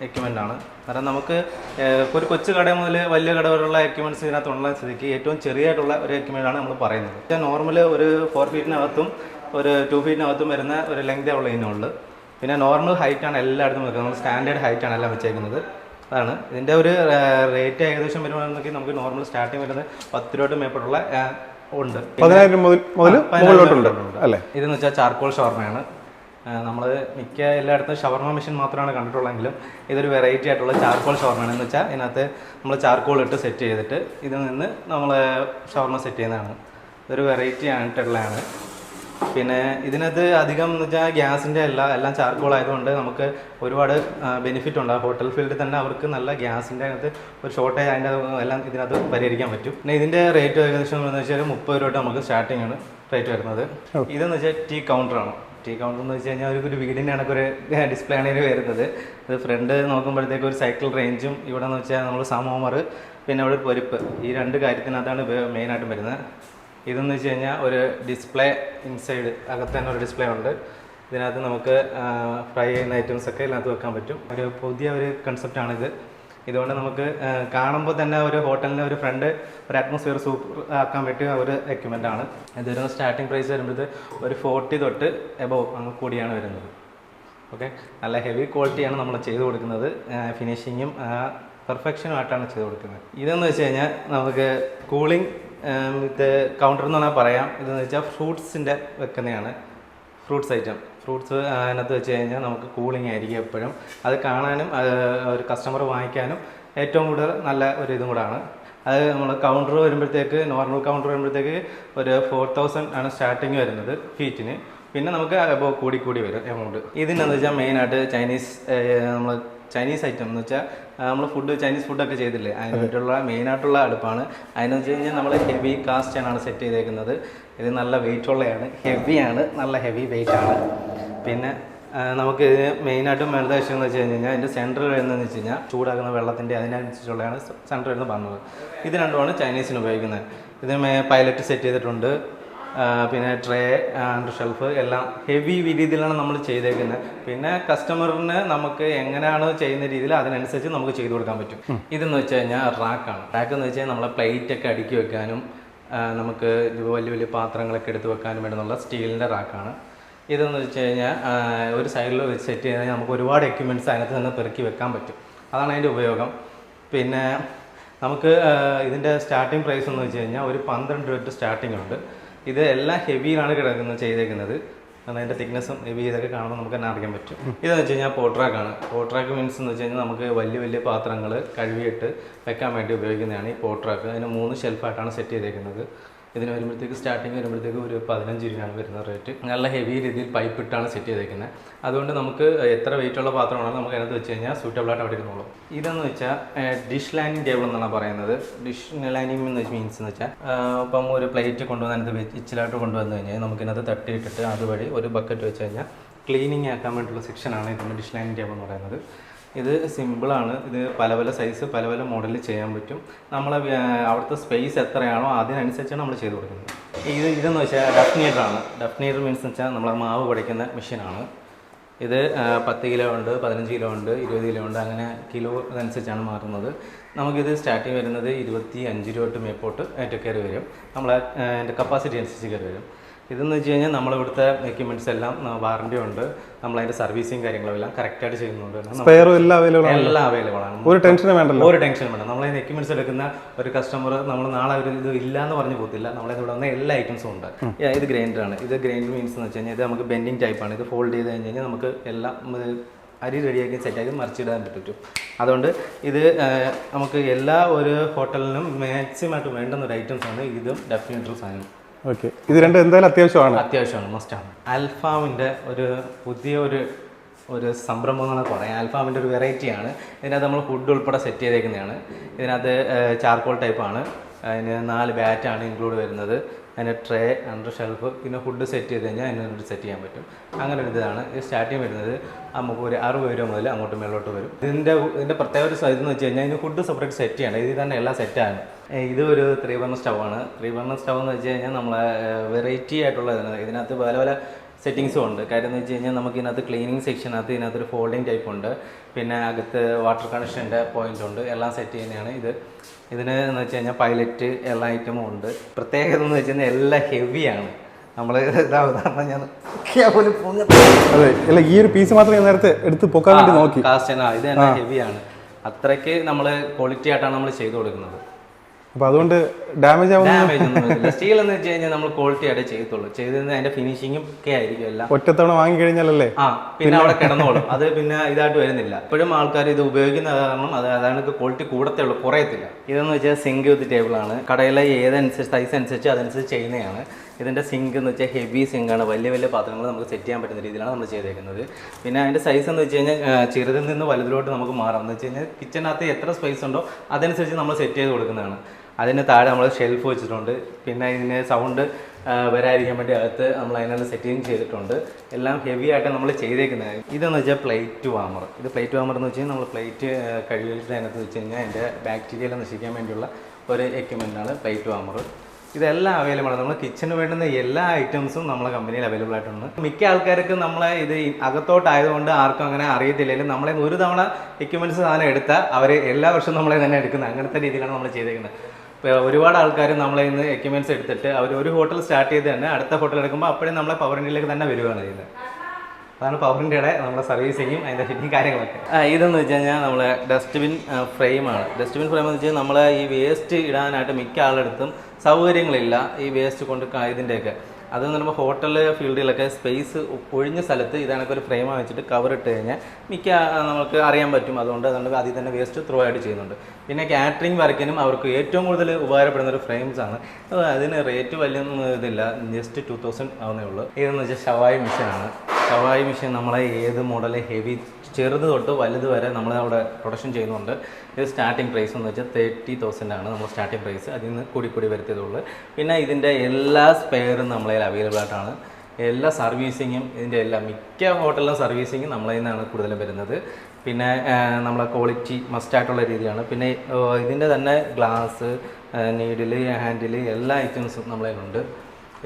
എക്യുപ്മെന്റ് ആണ്. കാരണം നമുക്ക് ഒരു കൊച്ചു കട മുതൽ വലിയ കട വരെയുള്ള എക്യുപ്മെന്റ്സ് ഇതിനകത്തുള്ള സ്ഥിതിക്ക് ഏറ്റവും ചെറിയായിട്ടുള്ള ഒരു എക്യുപ്മെന്റ് ആണ് നമ്മൾ പറയുന്നത്. നോർമൽ ഒരു ഫോർ ഫീറ്റിനകത്തും ഒരു ടു ഫീറ്റിനകത്തും വരുന്ന ഒരു ലെങ്ത് ഉള്ള ഇതിനുള്ളു. പിന്നെ നോർമൽ ഹൈറ്റ് ആണ് എല്ലായിടത്തും വെക്കുന്നത്. നമ്മൾ സ്റ്റാൻഡേർഡ് ഹൈറ്റ് ആണ് എല്ലാം വെച്ചേക്കുന്നത്. അതാണ്. ഇതിന്റെ ഒരു റേറ്റ് ഏകദേശം വരുവാണെന്നൊക്കെ നമുക്ക് നോർമൽ സ്റ്റാർട്ടിങ് വരുന്നത് പത്ത് രൂപ മേപ്പുള്ള ഉണ്ട്. പതിനായിരം മുതൽ മുതൽ മുകളിലോട്ടുണ്ട് അല്ലേ? ഇതെന്ന് വെച്ചാൽ ചാർക്കോൾ ഷവർമയാണ് നമ്മൾ മിക്ക എല്ലായിടത്തും ഷവർമ മെഷീൻ മാത്രമാണ് കണ്ടിട്ടുള്ളെങ്കിലും ഇതൊരു വെറൈറ്റി ആയിട്ടുള്ള ചാർക്കോൾ ഷവർമയാണ് എന്ന് വെച്ചാൽ ഇതിനകത്ത് നമ്മൾ ചാർക്കോൾ ഇട്ട് സെറ്റ് ചെയ്തിട്ട് ഇതിൽ നിന്ന് നമ്മൾ ഷവർമ സെറ്റ് ചെയ്യുന്നതാണ്. ഇതൊരു വെറൈറ്റി ആയിട്ടുള്ളതാണ്. പിന്നെ ഇതിനകത്ത് അധികം എന്ന് വെച്ചാൽ ഗ്യാസിന്റെ അല്ല എല്ലാം ചാർക്കോൾ ആയതുകൊണ്ട് നമുക്ക് ഒരുപാട് ബെനിഫിറ്റ് ഉണ്ട്. ആ ഹോട്ടൽ ഫീൽഡിൽ തന്നെ അവർക്ക് നല്ല ഗ്യാസിന്റെ അകത്ത് ഒരു ഷോർട്ടേജ് അതിന്റെ എല്ലാം ഇതിനകത്ത് പരിഹരിക്കാൻ പറ്റും. പിന്നെ ഇതിന്റെ റേറ്റ് ഏകദേശം എന്ന് വെച്ചാൽ മുപ്പത് രൂപ തൊട്ട് നമുക്ക് സ്റ്റാർട്ടിംഗ് ആണ് റേറ്റ് വരുന്നത്. ഇതെന്ന് വെച്ചാൽ ടീ കൗണ്ടർ ആണ്. ടീ കൗണ്ടർ എന്ന് വെച്ച് കഴിഞ്ഞാൽ ഒരു വീടിന്റെ കണക്കൊരു ഡിസ്പ്ലേ ആണ് വരുന്നത്. ഇത് ഫ്രണ്ട് നോക്കുമ്പോഴത്തേക്ക് ഒരു സൈക്കിൾ റേഞ്ചും ഇവിടെ എന്ന് വെച്ചാൽ നമ്മൾ സമോമർ പിന്നെ അവിടെ ഒരു പൊരിപ്പ്. ഈ രണ്ട് കാര്യത്തിനകത്താണ് മെയിനായിട്ടും വരുന്നത്. ഇതെന്ന് വെച്ച് കഴിഞ്ഞാൽ ഒരു ഡിസ്പ്ലേ ഇൻസൈഡ് അകത്ത് തന്നെ ഒരു ഡിസ്പ്ലേ ഉണ്ട്. ഇതിനകത്ത് നമുക്ക് ഫ്രൈ ചെയ്യുന്ന ഐറ്റംസ് ഒക്കെ ഇതിനകത്ത് വെക്കാൻ പറ്റും. ഒരു പുതിയ ഒരു കൺസെപ്റ്റാണ് ഇത് ഇതുകൊണ്ട് നമുക്ക് കാണുമ്പോൾ തന്നെ ഒരു ഹോട്ടലിന്റെ ഒരു ഫ്രണ്ട് ഒരു അറ്റ്മോസ്ഫിയർ സൂപ്പർ ആക്കാൻ പറ്റിയ ഒരു എക്യുപ്മെന്റ് ആണ്. ഇത് വരുന്ന സ്റ്റാർട്ടിംഗ് പ്രൈസ് വരുമ്പോൾ ഒരു ഫോർട്ടി തൊട്ട് എബോവ് അങ്ങ് കൂടിയാണ് വരുന്നത്. ഓക്കെ നല്ല ഹെവി ക്വാളിറ്റിയാണ് നമ്മൾ ചെയ്ത് കൊടുക്കുന്നത്. ഫിനിഷിങ്ങും പെർഫെക്ഷനുമായിട്ടാണ് ചെയ്ത് കൊടുക്കുന്നത്. ഇതെന്ന് വെച്ച് കഴിഞ്ഞാൽ നമുക്ക് കൂളിംഗ് വിത്ത് കൗണ്ടർ എന്ന് പറഞ്ഞാൽ പറയാം. ഇതെന്ന് വെച്ചാൽ ഫ്രൂട്ട്സിന്റെ വെക്കുന്നതാണ് ഫ്രൂട്ട്സ് ഐറ്റം ഫ്രൂട്ട്സ് അതിനകത്ത് വെച്ച് കഴിഞ്ഞാൽ നമുക്ക് കൂളിംഗ് ആയിരിക്കും എപ്പോഴും. അത് കാണാനും ഒരു കസ്റ്റമർ വാങ്ങിക്കാനും ഏറ്റവും കൂടുതൽ നല്ല ഒരു ഇതും കൂടാണ്. അത് നമ്മൾ കൗണ്ടർ വരുമ്പോഴത്തേക്ക് നോർമൽ കൗണ്ടർ വരുമ്പോഴത്തേക്ക് ഒരു ഫോർ തൗസൻഡ് ആണ് സ്റ്റാർട്ടിങ് വരുന്നത് ഫീറ്റിന് പിന്നെ നമുക്ക് അപ്പോൾ കൂടി കൂടി വരും എമൗണ്ട് ഇതിനെന്ന് വെച്ചാൽ മെയിനായിട്ട് ചൈനീസ് നമ്മൾ ചൈനീസ് ഐറ്റം എന്ന് വെച്ചാൽ നമ്മൾ ഫുഡ് ചൈനീസ് ഫുഡൊക്കെ ചെയ്തില്ലേ? അതിന് വേണ്ടിയിട്ടുള്ള മെയിനായിട്ടുള്ള അടുപ്പാണ്. അതിന് വെച്ച് കഴിഞ്ഞാൽ നമ്മൾ ഹെവി കാസ്റ്റ് ആണ് സെറ്റ് ചെയ്തേക്കുന്നത്. ഇത് നല്ല വെയിറ്റ് ഉള്ളതാണ് ഹെവിയാണ് നല്ല ഹെവി വെയിറ്റ് ആണ്. പിന്നെ നമുക്ക് ഇതിന് മെയിനായിട്ടും വേണ്ട വിഷയം എന്ന് വെച്ച് കഴിഞ്ഞാൽ അതിന്റെ സെന്റർ വരുന്നതെന്ന് വെച്ച് കഴിഞ്ഞാൽ ചൂടാക്കുന്ന വെള്ളത്തിന്റെ അതിനനുസരിച്ചുള്ളതാണ് സെന്റർ വരുന്ന പറഞ്ഞത് ഇത് രണ്ടുമാണ് ചൈനീസിന് ഉപയോഗിക്കുന്നത്. ഇതിന് പൈലറ്റ് സെറ്റ് ചെയ്തിട്ടുണ്ട്. പിന്നെ ട്രേ ആൻഡ് ഷെൽഫ് എല്ലാം ഹെവി രീതിയിലാണ് നമ്മൾ ചെയ്തേക്കുന്നത്. പിന്നെ കസ്റ്റമറിന് നമുക്ക് എങ്ങനെയാണ് ചെയ്യുന്ന രീതിയിൽ അതിനനുസരിച്ച് നമുക്ക് ചെയ്തു കൊടുക്കാൻ പറ്റും. ഇതെന്ന് വെച്ച് കഴിഞ്ഞാൽ റാക്കാണ് റാക്ക് എന്ന് വെച്ച് കഴിഞ്ഞാൽ നമ്മളെ പ്ലേറ്റ് ഒക്കെ അടുക്കി വെക്കാനും നമുക്ക് വലിയ വലിയ പാത്രങ്ങളൊക്കെ എടുത്ത് വെക്കാനും വേണ്ടുന്നുള്ള സ്റ്റീലിന്റെ റാക്കാണ് ഇതെന്ന് വെച്ച് കഴിഞ്ഞാൽ ഒരു സൈഡിൽ വെച്ച് സെറ്റ് ചെയ്ത് കഴിഞ്ഞാൽ നമുക്ക് ഒരുപാട് എക്യുപ്മെന്റ്സ് അതിനകത്ത് തന്നെ പെറുക്കി വെക്കാൻ പറ്റും. അതാണ് അതിന്റെ ഉപയോഗം. പിന്നെ നമുക്ക് ഇതിന്റെ സ്റ്റാർട്ടിംഗ് പ്രൈസ് എന്ന് വെച്ച് കഴിഞ്ഞാൽ ഒരു പന്ത്രണ്ട് രൂപ സ്റ്റാർട്ടിംഗ് ഉണ്ട്. ഇത് എല്ലാം ഹെവിയിലാണ് കിടക്കുന്നത് ചെയ്തേക്കുന്നത്. കാരണം അതിന്റെ തിക്നെസ്സും ഹെവി ഇതൊക്കെ കാണുമ്പോൾ നമുക്ക് തന്നെ അറിയാൻ പറ്റും. ഇതെന്ന് വെച്ച് കഴിഞ്ഞാൽ പോട്രാക്കാണ് പോട്രാക്ക് മീൻസ് എന്ന് വെച്ച് കഴിഞ്ഞാൽ നമുക്ക് വലിയ വലിയ പാത്രങ്ങൾ കഴുകിയിട്ട് വെക്കാൻ വേണ്ടി ഉപയോഗിക്കുന്നതാണ് ഈ പോട്രാക്ക്. അതിന് മൂന്ന് ഷെൽഫായിട്ടാണ് സെറ്റ് ചെയ്തേക്കുന്നത്. ഇതിന് വരുമ്പോഴത്തേക്ക് സ്റ്റാർട്ടിങ് വരുമ്പോഴത്തേക്ക് ഒരു പതിനഞ്ച് രൂപയാണ് വരുന്ന റേറ്റ് നല്ല ഹെവി രീതിയിൽ പൈപ്പ് ഇട്ടാണ് സെറ്റ് ചെയ്തേക്കുന്നത് അതുകൊണ്ട് നമുക്ക് എത്ര വെയിറ്റ് ഉള്ള പാത്രമാണോ നമുക്ക് അതിനകത്ത് വെച്ച് കഴിഞ്ഞാൽ സൂറ്റബിൾ ആയിട്ട് അവിടെ ഇരുന്നുള്ളൂ ഇതെന്ന് വെച്ചാൽ ഡിഷ് ലാൻഡിങ് ടേബിൾ എന്നാണ് പറയുന്നത്. ഡിഷ് ലാൻഡിങ് എന്ന് മീൻസ് എന്ന് വെച്ചാൽ ഇപ്പം ഒരു പ്ലേറ്റ് കൊണ്ടുവന്ന് അതിനകത്ത് ഇച്ചിലായിട്ട് കൊണ്ടുവന്ന് കഴിഞ്ഞാൽ നമുക്ക് ഇതിനകത്ത് തട്ടിയിട്ടിട്ട് അതുവഴി ഒരു ബക്കറ്റ് വെച്ച് കഴിഞ്ഞാൽ ക്ലീനിങ് ആക്കാൻ വേണ്ടിയിട്ടുള്ള സെക്ഷനാണ് ഇതിന്റെ ഡിഷ് ലാൻഡിങ് ടേബിൾ എന്ന് പറയുന്നത്. ഇത് സിമ്പിളാണ് ഇത് പല പല സൈസ് പല പല മോഡലിൽ ചെയ്യാൻ പറ്റും. നമ്മൾ അവിടുത്തെ സ്പേസ് എത്രയാണോ അതിനനുസരിച്ചാണ് നമ്മൾ ചെയ്ത് കൊടുക്കുന്നത്. ഇത് ഇതെന്ന് വെച്ചാൽ ഡഫ്നീറ്ററാണ് ഡഫ്നീറ്റർ മീൻസ് എന്ന് വെച്ചാൽ നമ്മളെ മാവ് കുടയ്ക്കുന്ന മെഷീനാണ് ഇത് പത്ത് കിലോ ഉണ്ട് പതിനഞ്ച് കിലോ ഉണ്ട് ഇരുപത് കിലോ ഉണ്ട് അങ്ങനെ കിലോ അതനുസരിച്ചാണ് മാറുന്നത്. നമുക്കിത് സ്റ്റാർട്ടിങ് വരുന്നത് ഇരുപത്തി അഞ്ച് രൂപ തൊട്ട് മേപ്പോട്ട് ഏറ്റവും കയറി വരും. നമ്മളെ കപ്പാസിറ്റി അനുസരിച്ച് കയറി വരും. ഇതെന്ന് വെച്ച് കഴിഞ്ഞാൽ നമ്മളിവിടുത്തെ എക്യുപ്മെന്റ്സ് എല്ലാം വാറണ്ടി ഉണ്ട്. നമ്മൾ അതിന്റെ സർവീസിങ് കാര്യങ്ങളും എല്ലാം കറക്റ്റായിട്ട് ചെയ്യുന്നുണ്ട്. നമുക്ക് സ്പെയറും എല്ലാം അവൈലബിൾ ആണ് എല്ലാം അവൈലബിൾ ആണ്. ഒരു ടെൻഷനും വേണ്ടല്ലോ? ഒരു ടെൻഷനും വേണ്ട. നമ്മളെ എക്യുപ്മെന്റ്സ് എടുക്കുന്ന ഒരു കസ്റ്റമർ നമ്മൾ നാളെ ഒരു ഇത് ഇല്ല എന്ന് പറഞ്ഞു പോകത്തില്ല. നമ്മളെ ഇവിടെ വന്ന എല്ലാ ഐറ്റംസും ഉണ്ട്. ഇത് ഗ്രൈൻഡർ ആണ്. ഇത് ഗ്രൈൻഡർ മീൻസ് എന്ന് വെച്ച് കഴിഞ്ഞാൽ ഇത് നമുക്ക് ബെൻഡിങ് ടൈപ്പ് ആണ്. ഇത് ഫോൾഡ് ചെയ്ത് കഴിഞ്ഞ് കഴിഞ്ഞാൽ നമുക്ക് എല്ലാം അരി റെഡിയാക്കി സെറ്റാക്കി മറിച്ചിടാൻ പറ്റും അതുകൊണ്ട് ഇത് നമുക്ക് എല്ലാ ഒരു ഹോട്ടലിനും മാക്സിമം ആയിട്ട് വേണ്ടുന്ന ഒരു ഐറ്റംസ് ആണ് ഇതും ഡെഫിനറ്റ് സാധനം. ഓക്കെ. ഇത് രണ്ടും എന്തായാലും അത്യാവശ്യമാണ്. അത്യാവശ്യമാണ് മസ്റ്റ് ആണ്. അൽഫാമിന്റെ ഒരു പുതിയ ഒരു ഒരു സംരംഭം എന്നാണ് പറയാം അൽഫാമിന്റെ ഒരു വെറൈറ്റിയാണ് ഇതിനകത്ത് നമ്മൾ ഫുഡ് ഉൾപ്പെടെ സെറ്റ് ചെയ്തേക്കുന്നതാണ്. ഇതിനകത്ത് ചാർക്കോൾ ടൈപ്പാണ് അതിന് നാല് ബാറ്റാണ് ഇൻക്ലൂഡ് വരുന്നത്. അതിന് ട്രേ അണ്ടർ ഷെൽഫ് പിന്നെ ഫുഡ് സെറ്റ് ചെയ്ത് കഴിഞ്ഞാൽ അതിനൊരു സെറ്റ് ചെയ്യാൻ പറ്റും. അങ്ങനെ ഒരു ഇതാണ്. ഇത് സ്റ്റാർട്ടിങ് വരുന്നത് നമുക്ക് ഒരു അറുപത് രൂപ മുതൽ അങ്ങോട്ട് മേലോട്ട് വരും. ഇതിന്റെ ഇതിന്റെ പ്രത്യേക ഒരു എന്ന് വെച്ച് കഴിഞ്ഞാൽ ഇതിന് ഫുഡ് സെപ്പറേറ്റ് സെറ്റ് ചെയ്യണം. ഇതിൽ തന്നെ എല്ലാം സെറ്റാണ് ഇത് ഒരു ത്രീ ബർണർ സ്റ്റവാണ് ത്രീ ബർണർ സ്റ്റവ് എന്ന് വെച്ച് കഴിഞ്ഞാൽ നമ്മളെ വെറൈറ്റി ആയിട്ടുള്ള ഇതിനകത്ത് പല പല സെറ്റിങ്സും ഉണ്ട്. കാര്യം എന്ന് വെച്ച് കഴിഞ്ഞാൽ നമുക്ക് ഇതിനകത്ത് ക്ലീനിങ് സെക്ഷനകത്ത് ഇതിനകത്ത് ഒരു ഫോൾഡിങ് ടൈപ്പ് ഉണ്ട്. പിന്നെ അകത്ത് വാട്ടർ കണക്ഷന്റെ പോയിന്റ് ഉണ്ട്. എല്ലാം സെറ്റ് ചെയ്യുന്നതാണ് ഇത്. ഇതിന് എന്ന് വെച്ച് കഴിഞ്ഞാൽ പൈലറ്റ് എല്ലാ ഐറ്റമും ഉണ്ട്. പ്രത്യേകത എന്ന് വെച്ച് കഴിഞ്ഞാൽ എല്ലാം ഹെവിയാണ് നമ്മൾ ഉദാഹരണം ഞാൻ പോലും അതെ അല്ല ഈ ഒരു പീസ് മാത്രം ഞാൻ നേരത്തെ എടുത്ത് പൊക്കാൻ വേണ്ടി നോക്കി. കാസ്റ്റ് ഇത് തന്നെ ഹെവിയാണ് അത്രയ്ക്ക് നമ്മൾ ക്വാളിറ്റി ആയിട്ടാണ് നമ്മൾ ചെയ്തു കൊടുക്കുന്നത്. അപ്പൊ അതുകൊണ്ട് ഡാമേജ് ആവുന്ന സ്റ്റീൽ എന്ന് വെച്ച് കഴിഞ്ഞാൽ നമ്മൾ ക്വാളിറ്റി ആയിട്ട് ചെയ്യത്തുള്ളൂ. ചെയ്ത് അതിന്റെ ഫിനിഷിങ്ങും ഒക്കെ ആയിരിക്കും എല്ലാം. ഒറ്റത്തവണ വാങ്ങി കഴിഞ്ഞാലല്ലേ ആ പിന്നെ അവിടെ കിടന്നോളും. അത് പിന്നെ ഇതായിട്ട് വരുന്നില്ല. ഇപ്പോഴും ആൾക്കാർ ഇത് ഉപയോഗിക്കുന്ന കാരണം അത് അതാണ് ക്വാളിറ്റി കൂടത്തേ ഉള്ളൂ കുറയത്തില്ല. ഇതെന്ന് വെച്ചാൽ സിങ്ക് വിത്ത് ടേബിൾ ആണ്. കടയിലെ ഏതനുസരിച്ച് സൈസ് അനുസരിച്ച് അതനുസരിച്ച് ചെയ്യുന്നതാണ്. ഇതിന്റെ സിങ്ക് എന്ന് വെച്ചാൽ ഹെവി സിങ്ക് ആണ്. വലിയ വലിയ പാത്രങ്ങൾ നമുക്ക് സെറ്റ് ചെയ്യാൻ പറ്റുന്ന രീതിയിലാണ് നമ്മൾ ചെയ്തേക്കുന്നത്. പിന്നെ അതിന്റെ സൈസ് എന്ന് വെച്ച് കഴിഞ്ഞാൽ ചെറുതിൽ നിന്ന് വലുതിലോട്ട് നമുക്ക് മാറാം. എന്ന് വെച്ച് കഴിഞ്ഞാൽ കിച്ചണിനകത്ത് എത്ര സ്പേസ് ഉണ്ടോ അതനുസരിച്ച് നമ്മൾ സെറ്റ് ചെയ്ത് കൊടുക്കുന്നതാണ്. അതിന് താഴെ നമ്മൾ ഷെൽഫ് വെച്ചിട്ടുണ്ട്. പിന്നെ ഇതിന് സൗണ്ട് വരാതിരിക്കാൻ വേണ്ടി അകത്ത് നമ്മൾ അതിനുള്ള സെറ്റിംഗ് ചെയ്തിട്ടുണ്ട്. എല്ലാം ഹെവി ആയിട്ട് നമ്മൾ ചെയ്തേക്കുന്നത്. ഇതെന്ന് വെച്ചാൽ പ്ലേറ്റ് വാമർ ഇത് പ്ലേറ്റ് വാമർ എന്ന് വെച്ച് കഴിഞ്ഞാൽ നമ്മൾ പ്ലേറ്റ് കഴുകിയിട്ട് അതിനകത്ത് വെച്ച് കഴിഞ്ഞാൽ അതിന്റെ ബാക്ടീരിയയിൽ നശിക്കാൻ വേണ്ടിയുള്ള ഒരു എക്യുപ്മെന്റാണ് പ്ലേറ്റ് വാമർ ഇതെല്ലാം അവൈലബിൾ ആണ്. നമ്മൾ കിച്ചണിന് വേണ്ടുന്ന എല്ലാ ഐറ്റംസും നമ്മളെ കമ്പനിയിൽ അവൈലബിൾ ആയിട്ടുണ്ട്. മിക്ക ആൾക്കാർക്ക് നമ്മളെ ഇത് അകത്തോട്ടായതുകൊണ്ട് ആർക്കും അങ്ങനെ അറിയത്തില്ലെങ്കിലും നമ്മളെ ഒരു തവണ എക്യുപ്മെന്റ്സ് സാധനം എടുത്താൽ അവർ എല്ലാ വർഷവും നമ്മളെ തന്നെ എടുക്കുന്നത്. അങ്ങനത്തെ രീതിയിലാണ് നമ്മൾ ചെയ്തേക്കുന്നത്. ഒരുപാട് ആൾക്കാർ നമ്മളെ ഇന്ന് എക്യുപ്മെന്റ്സ് എടുത്തിട്ട് അവർ ഒരു ഹോട്ടൽ സ്റ്റാർട്ട് ചെയ്ത് തന്നെ അടുത്ത ഹോട്ടൽ എടുക്കുമ്പോൾ അപ്പോഴും നമ്മളെ പവർ ഇന്ത്യയിലേക്ക് തന്നെ വരികയാണ് ചെയ്യുന്നത്. അതാണ് പവർ ഇന്ത്യയുടെ നമ്മുടെ സർവീസിങ്ങും അതിന്റെ ഫിറ്റിംഗ് കാര്യങ്ങളൊക്കെ. ഇതെന്ന് വെച്ച് കഴിഞ്ഞാൽ നമ്മളെ ഡസ്റ്റ്ബിൻ ഫ്രെയിമാണ് ഡസ്റ്റ്ബിൻ ഫ്രെയിം എന്ന് വെച്ചാൽ നമ്മളെ ഈ വേസ്റ്റ് ഇടാനായിട്ട് മിക്ക ആളെടുത്തും സൗകര്യങ്ങളില്ല ഈ വേസ്റ്റ് കൊണ്ട് ഇതിന്റെയൊക്കെ അത് നമ്മൾ ഹോട്ടൽ ഫീൽഡിലൊക്കെ സ്പേസ് ഒഴിഞ്ഞ സ്ഥലത്ത് ഇതാണൊക്കെ ഒരു ഫ്രെയിം വെച്ചിട്ട് കവർ ഇട്ട് കഴിഞ്ഞാൽ മിക്ക നമുക്ക് അറിയാൻ പറ്റും. അതുകൊണ്ട് അതുകൊണ്ട് അതിൽ തന്നെ വേസ്റ്റ് ത്രൂ ആയിട്ട് ചെയ്യുന്നുണ്ട്. പിന്നെ കാറ്ററിംഗ് വർക്കിനും അവർക്ക് ഏറ്റവും കൂടുതൽ ഉപകാരപ്പെടുന്ന ഒരു ഫ്രെയിംസ് ആണ്. അതിന് റേറ്റ് വലിയ ഇതില്ല. ജസ്റ്റ് ടു തൗസൻഡ് ആവുന്നേ ഉള്ളൂ. ഇതെന്ന് വെച്ചാൽ ഷവായി ആണ്. ഷവായ് മെഷീൻ നമ്മളെ ഏത് മോഡൽ ഹെവി ചെറുത് തൊട്ട് വലുത് വരെ നമ്മൾ അവിടെ പ്രൊഡക്ഷൻ ചെയ്യുന്നുണ്ട്. ഇത് സ്റ്റാർട്ടിംഗ് പ്രൈസ് എന്ന് വെച്ചാൽ തേർട്ടി തൗസൻഡ് ആണ് നമ്മൾ സ്റ്റാർട്ടിംഗ് പ്രൈസ് അതിൽ നിന്ന് കൂടി കൂടി വരുത്തിയതുള്ളൂ പിന്നെ ഇതിന്റെ എല്ലാ സ്പെയറും നമ്മളതിൽ അവൈലബിൾ ആയിട്ടാണ്. എല്ലാ സർവീസിങ്ങും ഇതിന്റെ എല്ലാ മിക്ക ഹോട്ടലിലും സർവീസിങ്ങും നമ്മളെ നിന്നാണ് കൂടുതലും വരുന്നത്. പിന്നെ നമ്മളെ ക്വാളിറ്റി മസ്റ്റായിട്ടുള്ള രീതിയാണ് പിന്നെ ഇതിന്റെ തന്നെ ഗ്ലാസ് നീഡിൽ ഹാൻഡിൽ എല്ലാ ഐറ്റംസും നമ്മളെ കയ്യിലുണ്ട്.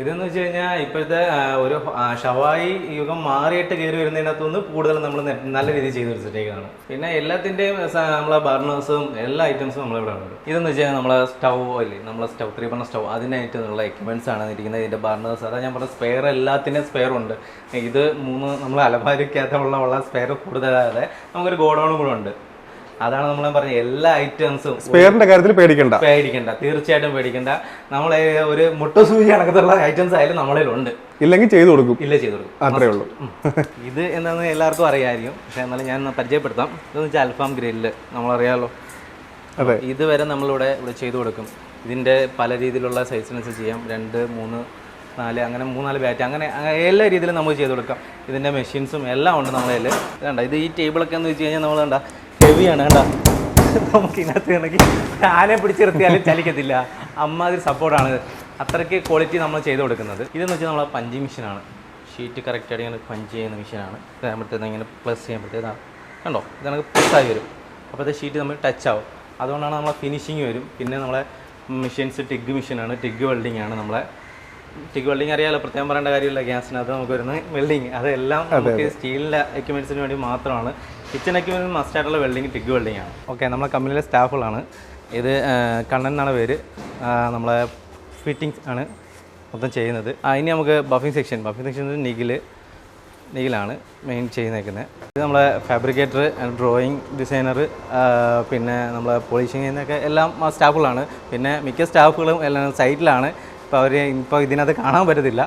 ഇതെന്ന് വെച്ച് കഴിഞ്ഞാൽ ഇപ്പോഴത്തെ ഒരു ഷവായി യുഗം മാറിയിട്ട് കയറി വരുന്നതിനകത്തുനിന്ന് കൂടുതൽ നമ്മൾ നല്ല രീതിയിൽ ചെയ്ത് വെച്ചിട്ടേക്കാണ് പിന്നെ എല്ലാത്തിന്റെയും നമ്മളെ ബർണേഴ്സും എല്ലാ ഐറ്റംസും നമ്മളിവിടെ ഉണ്ട്. ഇതെന്ന് വെച്ച് കഴിഞ്ഞാൽ നമ്മളെ സ്റ്റൗ അല്ലേ നമ്മളെ സ്റ്റൗ ത്രീ പറഞ്ഞ സ്റ്റൗ അതിനായിട്ടുള്ള എക്യുപ്മെന്റ്സ് ആണ് ഇരിക്കുന്നത് ഇതിന്റെ ബർണേഴ്സ്. അതാ ഞാൻ പറഞ്ഞ സ്പെയർ എല്ലാത്തിന്റെയും സ്പെയർ ഉണ്ട്. ഇത് മൂന്ന് നമ്മൾ അലമാരിക്കകത്തുള്ള ഉള്ള സ്പെയർ കൂടുതലാതെ നമുക്കൊരു ഗോഡൗണും കൂടെ ഉണ്ട്. അതാണ് നമ്മൾ പറഞ്ഞ എല്ലാ ഐറ്റംസും സ്പെയറിന്റെ കാര്യത്തിൽ പേടിക്കണ്ട. പേടിക്കണ്ട. തീർച്ചയായിട്ടും പേടിക്കണ്ട. നമ്മളെ ഒരു മുട്ട സൂചി കണക്കത്തുള്ള ഐറ്റംസ് ആയാലും നമ്മളിലുണ്ട്. ഇല്ലെങ്കിൽ ചെയ്തു കൊടുക്കും. ഇല്ല ചെയ്തു കൊടുക്കും. അത്രേ ഉള്ളൂ. ഇത് എന്താണെന്ന് എല്ലാവർക്കും അറിയാമായിരിക്കും. പക്ഷെ എന്നാലും ഞാൻ പരിചയപ്പെടുത്താം. ഇതെന്ന് വെച്ചാൽ അൽഫാം ഗ്രില്ല്. നമ്മളറിയാമല്ലോ അതെ. ഇതുവരെ നമ്മളിവിടെ ഇവിടെ ചെയ്തു കൊടുക്കും. ഇതിന്റെ പല രീതിയിലുള്ള സൈസിനനുസരിച്ച് ചെയ്യാം. രണ്ട് മൂന്ന് നാല് അങ്ങനെ മൂന്നാൽ ബാറ്റ് അങ്ങനെ എല്ലാ രീതിയിലും നമുക്ക് ചെയ്ത് കൊടുക്കാം. ഇതിന്റെ മെഷീൻസും എല്ലാം ഉണ്ട് നമ്മളതിൽ വേണ്ട കണ്ട? ഇത് ഈ ടേബിളൊക്കെ എന്ന് വെച്ച് കഴിഞ്ഞാൽ നമ്മൾ കണ്ട? ഹെവിയാണ് കേട്ടോ നമുക്ക് ഇതിനകത്ത് ആണെങ്കിൽ ആനെ പിടിച്ചിർത്തിയാലും ചലിക്കത്തില്ല. അമ്മാതിരി സപ്പോർട്ടാണ് അത്രയ്ക്ക് ക്വാളിറ്റി നമ്മൾ ചെയ്ത് കൊടുക്കുന്നത്. ഇതെന്ന് വെച്ചാൽ നമ്മളെ പഞ്ചി മെഷീനാണ് ഷീറ്റ് കറക്റ്റായിട്ട് ഇങ്ങനെ പഞ്ച് ചെയ്യുന്ന മെഷീനാണ് ഇതാകുമ്പോഴത്തേന് ഇങ്ങനെ പ്ലസ് ചെയ്യുമ്പോഴത്തേതാണ് കണ്ടോ? ഇത് നമുക്ക് പ്ലസ്സായി വരും. അപ്പോഴത്തെ ഷീറ്റ് നമ്മൾ ടച്ച് ആവും. അതുകൊണ്ടാണ് നമ്മളെ ഫിനിഷിങ് വരും. പിന്നെ നമ്മളെ മെഷീൻസ് ടിഗ് മെഷീനാണ് ടിഗ് വെൽഡിംഗ് ആണ് നമ്മളെ. ടിഗ് വെൽഡിംഗ് അറിയാലോ പ്രത്യേകം പറയേണ്ട കാര്യമില്ല. ഗ്യാസിനകത്ത് നമുക്ക് വരുന്ന വെൽഡിങ് അതെല്ലാം നമുക്ക് സ്റ്റീലിന്റെ എക്യുപ്മെന്റ്സിന് വേണ്ടി മാത്രമാണ്. വരുന്നത് മസ്റ്റ് ആയിട്ടുള്ള വെൽഡിംഗ് ടിഗ് വെൽഡിംഗ് ആണ്. ഓക്കെ നമ്മളെ കമ്പനിയിലെ സ്റ്റാഫുകളാണ്. ഇത് കണ്ണൻ എന്നാണ് പേര്. നമ്മളെ ഫിറ്റിങ്സ് ആണ് മൊത്തം ചെയ്യുന്നത്. ഇനി നമുക്ക് buffing section buffing section Nigil നിഗിലാണ് main ചെയ്യുന്നേക്കുന്നത് ഇത് നമ്മളെ ഫാബ്രിക്കേറ്റർ ഡ്രോയിങ് ഡിസൈനർ പിന്നെ നമ്മളെ പോളിഷിങ് എന്നൊക്കെ എല്ലാം സ്റ്റാഫുകളാണ്. പിന്നെ മിക്ക സ്റ്റാഫുകളും എല്ലാം സൈറ്റിലാണ്. ഇപ്പോൾ അവർ ഇപ്പോൾ ഇതിനകത്ത് കാണാൻ പറ്റത്തില്ല.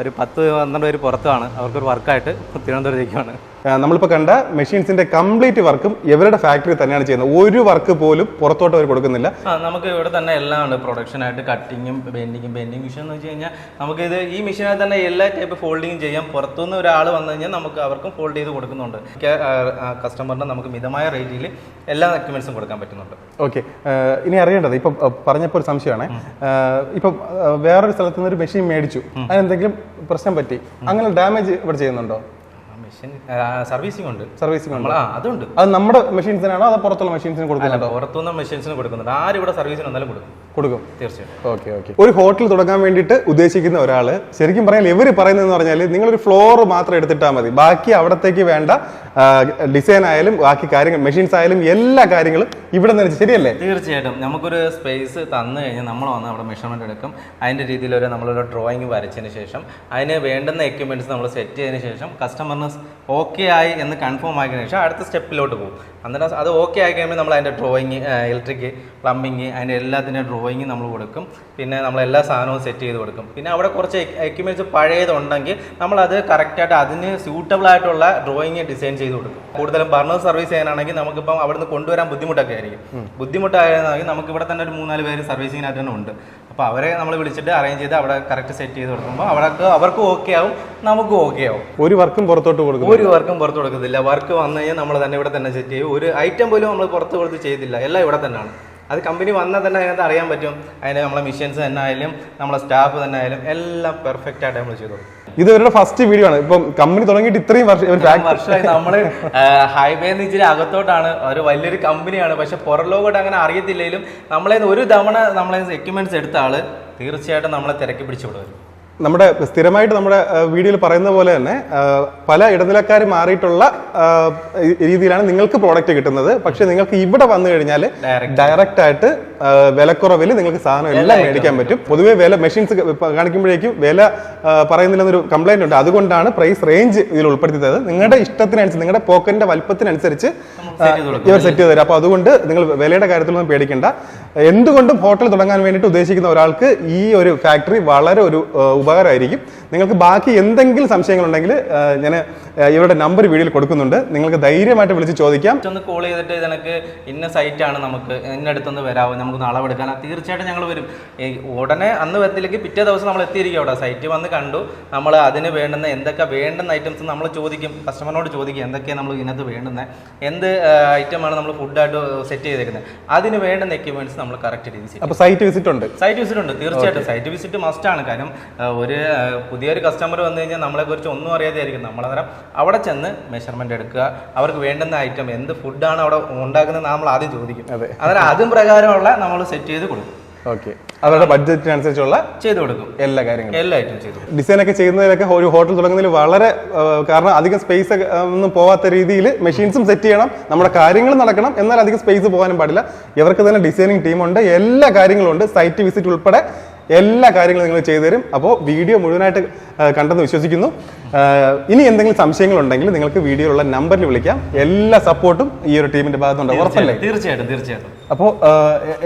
ഒരു പത്ത് പന്ത്രണ്ട് പേര് പുറത്താണ് അവർക്കൊരു വർക്കായിട്ട് തിരുവനന്തപുരത്തേക്കാണ് നമ്മളിപ്പോൾ കണ്ട മെഷീൻസിന്റെ കംപ്ലീറ്റ് വർക്കും ഇവരുടെ ഫാക്ടറി തന്നെയാണ് ചെയ്യുന്നത്. ഒരു വർക്ക് പോലും പുറത്തോട്ട് അവർ കൊടുക്കുന്നില്ല. നമുക്ക് ഇവിടെ തന്നെ എല്ലാം ഉണ്ട് പ്രൊഡക്ഷൻ ആയിട്ട് കട്ടിങ്ങും ബെൻഡിങ്ങും ബെൻഡിങ് മെഷീൻ എന്ന് വെച്ച് കഴിഞ്ഞാൽ നമുക്ക് ഇത് ഈ മെഷീനായി തന്നെ എല്ലാ ടൈപ്പ് ഫോൾഡിങ്ങും ചെയ്യാം. പുറത്തുനിന്ന് ഒരാൾ വന്നു കഴിഞ്ഞാൽ നമുക്ക് അവർക്കും ഫോൾഡ് ചെയ്ത് കൊടുക്കുന്നുണ്ട്. കസ്റ്റമറിന് നമുക്ക് മിതമായ റേറ്റിൽ എല്ലാ ഡോക്യുമെന്റ്സും കൊടുക്കാൻ പറ്റുന്നുണ്ട്. ഓക്കെ. ഇനി അറിയേണ്ടത് ഇപ്പം പറഞ്ഞപ്പോൾ ഒരു സംശയമാണ്. ഇപ്പം വേറൊരു സ്ഥലത്ത് നിന്ന് ഒരു മെഷീൻ മേടിച്ചു. അതിനെന്തെങ്കിലും പ്രശ്നം പറ്റി. അങ്ങനെ ഡാമേജ് ഇവിടെ ചെയ്യുന്നുണ്ടോ? സർവീസിംഗ് ഉണ്ട്. സർവീസിംഗ് ഉണ്ട്. അതുണ്ട്. അത് നമ്മുടെ മെഷീൻസിനാണോ അതോ പുറത്തുള്ള മെഷീൻസിന് കൊടുക്കുന്നുണ്ടോ? പുറത്തുനിന്ന് മെഷീൻസിന് കൊടുക്കുന്നുണ്ട്. ആരും ഇവിടെ സർവീസിന് വന്നാലും കൊടുക്കും. കൊടുക്കും. തീർച്ചയായിട്ടും. Okay okay. ഒരു ഹോട്ടൽ തുടങ്ങാൻ വേണ്ടിയിട്ട് ഉദ്ദേശിക്കുന്ന ഒരാൾ ശരിക്കും പറഞ്ഞാൽ ഇവർ പറയുന്നതെന്ന് പറഞ്ഞാൽ നിങ്ങളൊരു ഫ്ലോർ മാത്രം എടുത്തിട്ടാൽ മതി. ബാക്കി അവിടത്തേക്ക് വേണ്ട ഡിസൈൻ ആയാലും ബാക്കി കാര്യങ്ങൾ മെഷീൻസ് ആയാലും എല്ലാ കാര്യങ്ങളും ഇവിടെ നിന്ന് ശരിയല്ലേ? തീർച്ചയായിട്ടും. നമുക്കൊരു സ്പേസ് തന്നു കഴിഞ്ഞാൽ നമ്മൾ വന്ന് അവിടെ മെഷർമെന്റ് എടുക്കും. അതിന്റെ രീതിയിൽ ഒരു നമ്മളൊരു ഡ്രോയിങ് വരച്ചതിന് ശേഷം അതിന് വേണ്ടുന്ന എക്യുപ്മെന്റ്സ് നമ്മൾ സെറ്റ് ചെയ്തതിന് ശേഷം കസ്റ്റമറിന് ഓക്കെ ആയി എന്ന് കൺഫേം ആക്കിയതിനു ശേഷം അടുത്ത സ്റ്റെപ്പിലോട്ട് പോകും. അന്നേരം അത് ഓക്കെ ആയി കഴിയുമ്പോൾ നമ്മൾ അതിന്റെ ഡ്രോയിങ് ഇലക്ട്രിക് പ്ലംബിങ് അതിന്റെ എല്ലാത്തിന്റെ ഡ്രോയിങ് നമ്മൾ കൊടുക്കും. പിന്നെ നമ്മൾ എല്ലാ സാധനവും സെറ്റ് ചെയ്ത് കൊടുക്കും. പിന്നെ അവിടെ കുറച്ച് എക്യുപ്മെന്റ്സ് പഴയതുണ്ടെങ്കിൽ നമ്മളത് കറക്റ്റായിട്ട് അതിന് സ്യൂട്ടബിൾ ആയിട്ടുള്ള ഡ്രോയിങ് ഡിസൈൻ ചെയ്ത് കൊടുക്കും. കൂടുതലും ബർണർ സർവീസ് ചെയ്യാനാണെങ്കിൽ നമുക്കിപ്പം അവിടുന്ന് കൊണ്ടുവരാൻ ബുദ്ധിമുട്ടൊക്കെ ആയിരിക്കും. ബുദ്ധിമുട്ടായിരുന്നെങ്കിൽ നമുക്ക് ഇവിടെ തന്നെ ഒരു മൂന്നാൽ പേര് സർവീസിങ്ങിനായിട്ട് തന്നെ ഉണ്ട്. അപ്പോൾ അവരെ നമ്മൾ വിളിച്ചിട്ട് അറേഞ്ച് ചെയ്ത് അവിടെ കറക്റ്റ് സെറ്റ് ചെയ്ത് കൊടുക്കുമ്പോൾ അവർക്ക് അവർക്കും ഓക്കെ ആവും നമുക്കും ഓക്കെ ആവും. ഒരു വർക്കും പുറത്തോട്ട് കൊടുക്കും ഒരു വർക്കും പുറത്ത് കൊടുക്കത്തില്ല വർക്ക് വന്നു കഴിഞ്ഞാൽ നമ്മൾ തന്നെ ഇവിടെ തന്നെ സെറ്റ് ചെയ്യും. ഒരു ഐറ്റം പോലും നമ്മൾ പുറത്ത് കൊടുത്ത് ചെയ്തില്ല. എല്ലാം ഇവിടെ തന്നെയാണ്. അത് കമ്പനി വന്നാൽ തന്നെ അതിനകത്ത് അറിയാൻ പറ്റും. അതിന് നമ്മളെ മിഷൻസ് തന്നെ ആയാലും നമ്മളെ സ്റ്റാഫ് തന്നെ ആയാലും എല്ലാം പെർഫെക്റ്റ് ആയിട്ട് നമ്മൾ ചെയ്തു ഇത് ഇവരുടെ ഫസ്റ്റ് വീഡിയോ ആണ്. ഇപ്പം കമ്പനി തുടങ്ങിയിട്ട് ഇത്രയും വർഷം വർഷമായി നമ്മൾ ഹൈവേ ഇച്ചിരി അകത്തോട്ടാണ്. ഒരു വലിയൊരു കമ്പനിയാണ് പക്ഷെ പുറം ലോകോട്ട് അങ്ങനെ അറിയത്തില്ലെങ്കിലും നമ്മളെ ഒരു തവണ നമ്മളെ എക്യുപ്മെന്റ്സ് എടുത്ത ആൾ തീർച്ചയായിട്ടും നമ്മളെ തിരക്കി പിടിച്ചു വിടും. നമ്മുടെ സ്ഥിരമായിട്ട് നമ്മുടെ വീഡിയോയിൽ പറയുന്ന പോലെ തന്നെ പല ഇടനിലക്കാർ മാറിയിട്ടുള്ള രീതിയിലാണ് നിങ്ങൾക്ക് പ്രോഡക്റ്റ് കിട്ടുന്നത്. പക്ഷെ നിങ്ങൾക്ക് ഇവിടെ വന്നു കഴിഞ്ഞാൽ ഡയറക്റ്റ് ആയിട്ട് വിലക്കുറവിൽ നിങ്ങൾക്ക് സാധനം എല്ലാം മേടിക്കാൻ പറ്റും. പൊതുവേ വില മെഷീൻസ് കാണിക്കുമ്പോഴേക്കും വില പറയുന്നില്ലെന്നൊരു കംപ്ലൈന്റ് ഉണ്ട്. അതുകൊണ്ടാണ് പ്രൈസ് റേഞ്ച് ഇതിൽ ഉൾപ്പെടുത്തിയത്. നിങ്ങളുടെ ഇഷ്ടത്തിനനുസരിച്ച് നിങ്ങളുടെ പോക്കറ്റിന്റെ വലുപ്പത്തിനനുസരിച്ച് ഇവർ സെറ്റ് ചെയ്ത് തരും. അപ്പോൾ അതുകൊണ്ട് നിങ്ങൾ വിലയുടെ കാര്യത്തിലൊന്നും പേടിക്കേണ്ട. എന്തുകൊണ്ടും ഹോട്ടൽ തുടങ്ങാൻ വേണ്ടിയിട്ട് ഉദ്ദേശിക്കുന്ന ഒരാൾക്ക് ഈ ഒരു ഫാക്ടറി വളരെ ഒരു ഉപകാരമായിരിക്കും. നിങ്ങൾക്ക് ബാക്കി എന്തെങ്കിലും സംശയങ്ങളുണ്ടെങ്കിൽ ഞാൻ ഇവരുടെ നമ്പർ വീഡിയോയിൽ കൊടുക്കുന്നുണ്ട്. നിങ്ങൾക്ക് ധൈര്യമായിട്ട് വിളിച്ച് ചോദിക്കാം. ഒന്ന് കോൾ ചെയ്തിട്ട് ഇതിനക്ക് ഇന്ന സൈറ്റാണ് നമുക്ക് ഇന്നടുത്തൊന്ന് വരാമോ നമുക്ക് നാളെ എടുക്കാൻ. തീർച്ചയായിട്ടും ഞങ്ങൾ വരും. ഉടനെ അന്ന് വരത്തില്ലെങ്കിൽ പിറ്റേ ദിവസം നമ്മൾ എത്തിയിരിക്കും അവിടെ. സൈറ്റ് വന്ന് കണ്ടു. നമ്മൾ അതിന് വേണ്ടുന്ന എന്തൊക്കെ വേണ്ടുന്ന ഐറ്റംസ് നമ്മൾ ചോദിക്കും. കസ്റ്റമറിനോട് ചോദിക്കും എന്തൊക്കെയാണ് നമ്മൾ ഇതിനകത്ത് വേണ്ടുന്നത് എന്ത് ഐറ്റമാണ് നമ്മൾ ഫുഡായിട്ട് സെറ്റ് ചെയ്തേക്കുന്നത്. അതിന് വേണ്ടുന്ന എക്യുപ്മെന്റ്സ് നമ്മൾ കറക്റ്റ് രീതിയിൽ ചെയ്യും അപ്പോൾ സൈറ്റ് വിസിറ്റ് ഉണ്ട്. സൈറ്റ് വിസിറ്റ് ഉണ്ട് തീർച്ചയായിട്ടും. സൈറ്റ് വിസിറ്റ് മസ്റ്റ് ആണ്. കാരണം ഒരു പുതിയൊരു കസ്റ്റമർ വന്നു കഴിഞ്ഞാൽ നമ്മളെ കുറിച്ച് ഒന്നും അറിയാതെയായിരിക്കും. നമ്മളന്നേരം അവിടെ ചെന്ന് മെഷർമെന്റ് എടുക്കുക. അവർക്ക് വേണ്ടുന്ന ഐറ്റം എന്ത് ഫുഡാണ് അവിടെ ഉണ്ടാക്കുന്നത് നമ്മൾ ആദ്യം ചോദിക്കും. അതെ. അന്നേരം അതും പ്രകാരമുള്ള നമ്മൾ സെറ്റ് ചെയ്ത് കൊടുക്കും. ഓക്കെ. അവരുടെ ബഡ്ജറ്റിനനുസരിച്ചുള്ള ചെയ്തു കൊടുക്കും. എല്ലാ കാര്യങ്ങളും. എല്ലാ ഐറ്റം ചെയ്തു ഡിസൈൻ ഒക്കെ ചെയ്യുന്നതിലൊക്കെ ഒരു ഹോട്ടൽ തുടങ്ങുന്നതിൽ വളരെ കാരണം അധികം സ്പേസ് ഒന്നും പോവാത്ത രീതിയിൽ മെഷീൻസും സെറ്റ് ചെയ്യണം നമ്മുടെ കാര്യങ്ങൾ നടക്കണം എന്നാൽ അധികം സ്പേസ് പോകാനും പാടില്ല. ഇവർക്ക് തന്നെ ഡിസൈനിങ് ടീമുണ്ട് എല്ലാ കാര്യങ്ങളും ഉണ്ട്. സൈറ്റ് വിസിറ്റ് ഉൾപ്പെടെ എല്ലാ കാര്യങ്ങളും നിങ്ങൾ ചെയ്തു തരും. അപ്പോൾ വീഡിയോ മുഴുവനായിട്ട് കണ്ടെന്ന് വിശ്വസിക്കുന്നു. ഇനി എന്തെങ്കിലും സംശയങ്ങളുണ്ടെങ്കിൽ നിങ്ങൾക്ക് വീഡിയോയിലുള്ള നമ്പറിൽ വിളിക്കാം. എല്ലാ സപ്പോർട്ടും ഈ ഒരു ടീമിന്റെ ഭാഗത്തുണ്ട്. ഉറപ്പല്ലേ? തീർച്ചയായിട്ടും തീർച്ചയായിട്ടും. അപ്പോൾ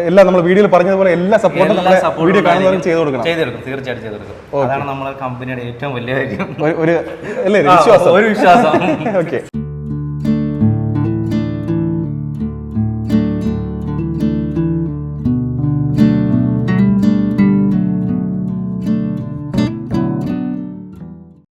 എല്ലാ നമ്മൾ വീഡിയോയിൽ പറഞ്ഞതുപോലെ എല്ലാ സപ്പോർട്ടും നമ്മുടെ വീഡിയോ കാണുന്നവരും ചെയ്തു കൊടുക്കണം. തീർച്ചയായിട്ടും അതാണ് നമ്മുടെ കമ്പനിയുടെ ഏറ്റവും വലിയ ഒരു അല്ലേ വിശ്വാസം. ഒരു വിശ്വാസം. <laughs> ഓക്കെ.